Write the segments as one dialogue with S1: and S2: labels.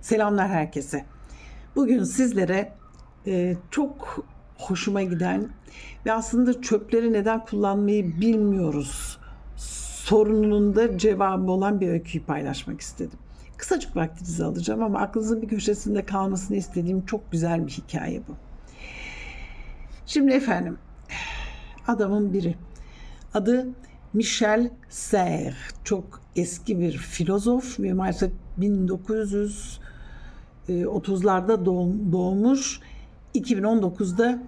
S1: Selamlar herkese. Bugün sizlere e, çok hoşuma giden ve aslında çöpleri neden kullanmayı bilmiyoruz sorununun da cevabı olan bir öyküyü paylaşmak istedim. Kısacık vaktinizi alacağım ama aklınızın bir köşesinde kalmasını istediğim çok güzel bir hikaye bu. Şimdi efendim adamın biri adı Michel Serre. Çok eski bir filozof ve maalesef 1930'larda doğum- doğmuş. 2019'da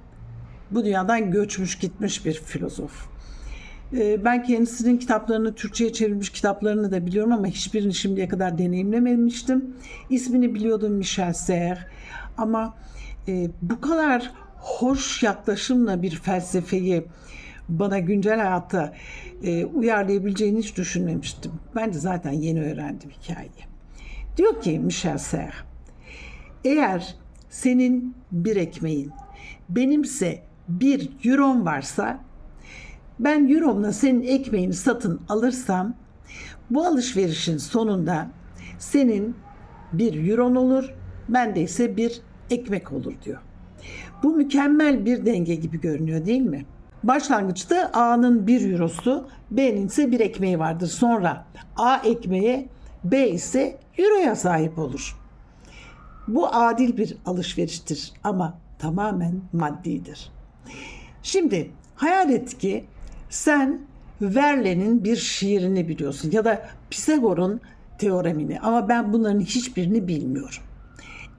S1: bu dünyadan göçmüş gitmiş bir filozof. Ee, Ben kendisinin kitaplarını, Türkçe'ye çevrilmiş kitaplarını da biliyorum ama hiçbirini şimdiye kadar deneyimlememiştim. İsmini biliyordum Michel Serre ama e, bu kadar hoş yaklaşımla bir felsefeyi bana güncel hayata e, uyarlayabileceğini hiç düşünmemiştim. Ben de zaten yeni öğrendim hikayeyi. Diyor ki Michel Serre, eğer senin bir ekmeğin, benimse bir euron varsa ben euromla senin ekmeğini satın alırsam bu alışverişin sonunda senin bir euron olur, bende ise bir ekmek olur diyor. Bu mükemmel bir denge gibi görünüyor değil mi? Başlangıçta A'nın bir eurosu, B'nin ise bir ekmeği vardır. Sonra A ekmeğe, B ise euroya sahip olur. Bu adil bir alışveriştir ama tamamen maddidir. Şimdi hayal et ki sen Verlaine'in bir şiirini biliyorsun ya da Pisagor'un teoremini ama ben bunların hiçbirini bilmiyorum.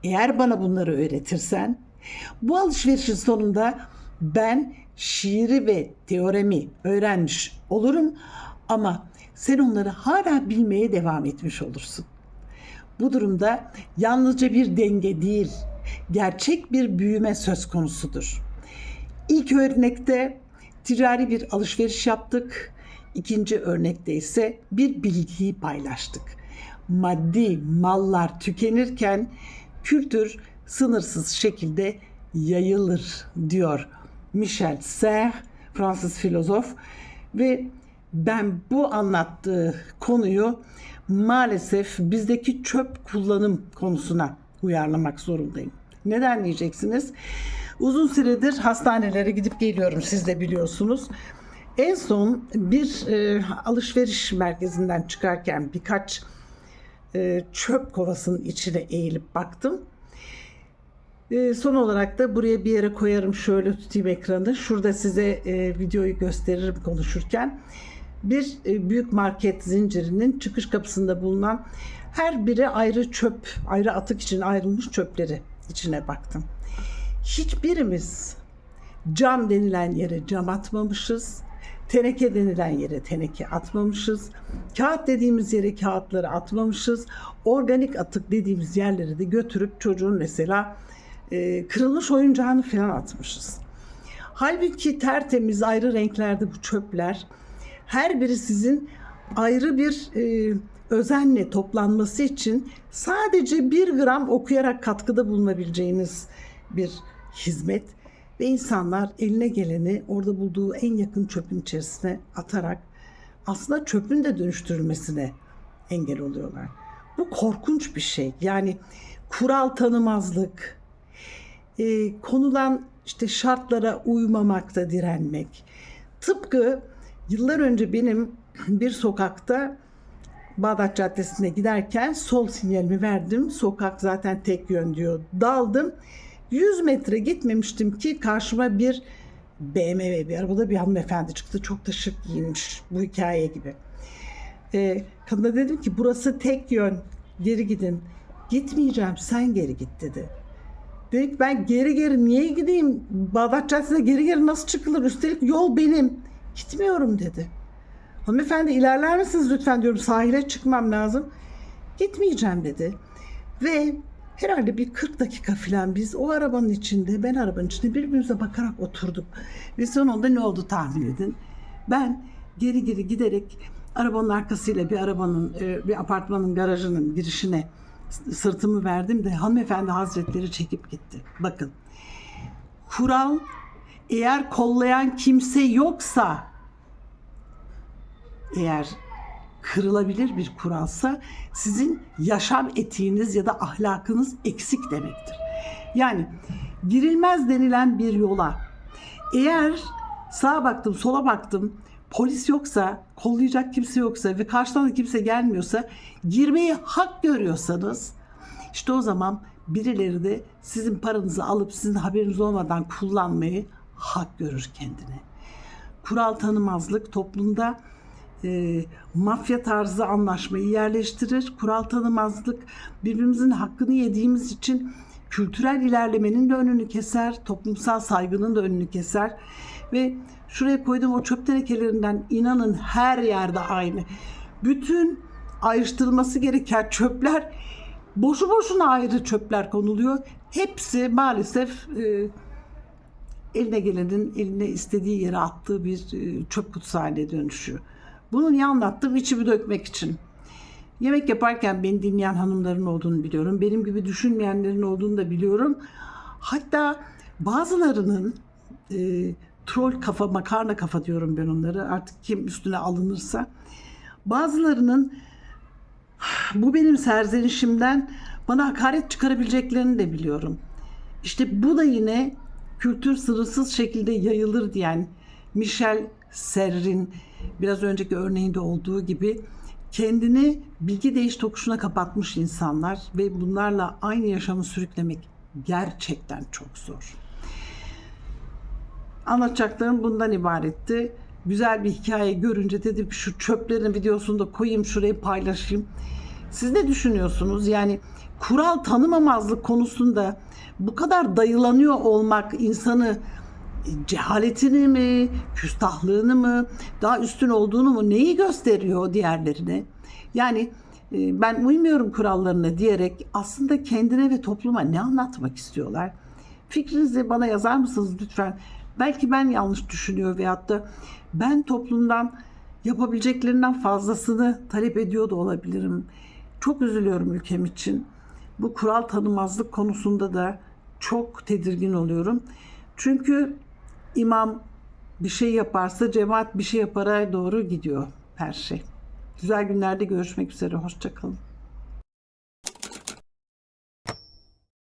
S1: Eğer bana bunları öğretirsen bu alışverişin sonunda ben şiiri ve teoremi öğrenmiş olurum ama sen onları hala bilmeye devam etmiş olursun. Bu durumda yalnızca bir denge değil, gerçek bir büyüme söz konusudur. İlk örnekte ticari bir alışveriş yaptık. İkinci örnekte ise bir bilgiyi paylaştık. Maddi mallar tükenirken kültür sınırsız şekilde yayılır diyor Michel Serre, Fransız filozof ve ben bu anlattığı konuyu maalesef bizdeki çöp kullanım konusuna uyarlamak zorundayım. Neden diyeceksiniz? Uzun süredir hastanelere gidip geliyorum siz de biliyorsunuz. En son bir e, alışveriş merkezinden çıkarken birkaç e, çöp kovasının içine eğilip baktım. E, son olarak da buraya bir yere koyarım şöyle tutayım ekranı. Şurada size e, videoyu gösteririm konuşurken. Bir e, büyük market zincirinin çıkış kapısında bulunan her biri ayrı çöp, ayrı atık için ayrılmış çöpleri içine baktım. Hiçbirimiz cam denilen yere cam atmamışız. Teneke denilen yere teneke atmamışız. Kağıt dediğimiz yere kağıtları atmamışız. Organik atık dediğimiz yerlere de götürüp çocuğun mesela e, kırılmış oyuncağını falan atmışız. Halbuki tertemiz ayrı renklerde bu çöpler her biri sizin ayrı bir e, özenle toplanması için sadece bir gram okuyarak katkıda bulunabileceğiniz bir hizmet ve insanlar eline geleni orada bulduğu en yakın çöpün içerisine atarak aslında çöpün de dönüştürülmesine engel oluyorlar. Bu korkunç bir şey. Yani kural tanımazlık, e, konulan işte şartlara uymamakta direnmek. Tıpkı yıllar önce benim bir sokakta Bağdat Caddesi'ne giderken sol sinyalimi verdim. Sokak zaten tek yön diyor. Daldım. 100 metre gitmemiştim ki karşıma bir BMW bir arabada bir hanımefendi çıktı. Çok da şık giyinmiş bu hikaye gibi. Ee, kadına dedim ki burası tek yön. Geri gidin. Gitmeyeceğim sen geri git dedi. Dedik ben geri geri niye gideyim? Bağdat Caddesi'ne geri geri nasıl çıkılır? Üstelik yol benim. Gitmiyorum dedi. Hanımefendi ilerler misiniz lütfen diyorum sahile çıkmam lazım. Gitmeyeceğim dedi. Ve herhalde bir 40 dakika falan biz o arabanın içinde ben arabanın içinde birbirimize bakarak oturduk. Ve sonunda ne oldu tahmin edin. Ben geri geri giderek arabanın arkasıyla bir arabanın e, bir apartmanın garajının girişine sırtımı verdim de hanımefendi hazretleri çekip gitti. Bakın kural eğer kollayan kimse yoksa eğer kırılabilir bir kuralsa sizin yaşam etiğiniz ya da ahlakınız eksik demektir. Yani girilmez denilen bir yola eğer sağa baktım, sola baktım, polis yoksa, kollayacak kimse yoksa ve karşıdan da kimse gelmiyorsa girmeyi hak görüyorsanız işte o zaman birileri de sizin paranızı alıp sizin haberiniz olmadan kullanmayı hak görür kendine. Kural tanımazlık toplumda e, mafya tarzı anlaşmayı yerleştirir. Kural tanımazlık birbirimizin hakkını yediğimiz için kültürel ilerlemenin de önünü keser, toplumsal saygının da önünü keser ve şuraya koyduğum o çöp tenekelerinden inanın her yerde aynı. Bütün ayrıştırılması gereken çöpler boşu boşuna ayrı çöpler konuluyor. Hepsi maalesef e, eline gelenin eline istediği yere attığı bir e, çöp kutusu haline dönüşüyor. Bunu niye anlattım? İçimi dökmek için. Yemek yaparken beni dinleyen hanımların olduğunu biliyorum. Benim gibi düşünmeyenlerin olduğunu da biliyorum. Hatta bazılarının e, troll kafa, makarna kafa diyorum ben onları. Artık kim üstüne alınırsa. Bazılarının bu benim serzenişimden bana hakaret çıkarabileceklerini de biliyorum. İşte bu da yine kültür sınırsız şekilde yayılır diyen Michel Serre'in biraz önceki örneğinde olduğu gibi kendini bilgi değiş tokuşuna kapatmış insanlar ve bunlarla aynı yaşamı sürüklemek gerçekten çok zor. Anlatacaklarım bundan ibaretti. Güzel bir hikaye görünce dedim şu çöplerin videosunu da koyayım şuraya paylaşayım. Siz ne düşünüyorsunuz? Yani kural tanımamazlık konusunda bu kadar dayılanıyor olmak insanı cehaletini mi, küstahlığını mı, daha üstün olduğunu mu neyi gösteriyor diğerlerine? Yani e, ben uymuyorum kurallarına diyerek aslında kendine ve topluma ne anlatmak istiyorlar? Fikrinizi bana yazar mısınız lütfen? Belki ben yanlış düşünüyor veyahut da ben toplumdan yapabileceklerinden fazlasını talep ediyor da olabilirim. Çok üzülüyorum ülkem için. Bu kural tanımazlık konusunda da çok tedirgin oluyorum. Çünkü imam bir şey yaparsa cemaat bir şey yapara doğru gidiyor her şey. Güzel günlerde görüşmek üzere. Hoşçakalın.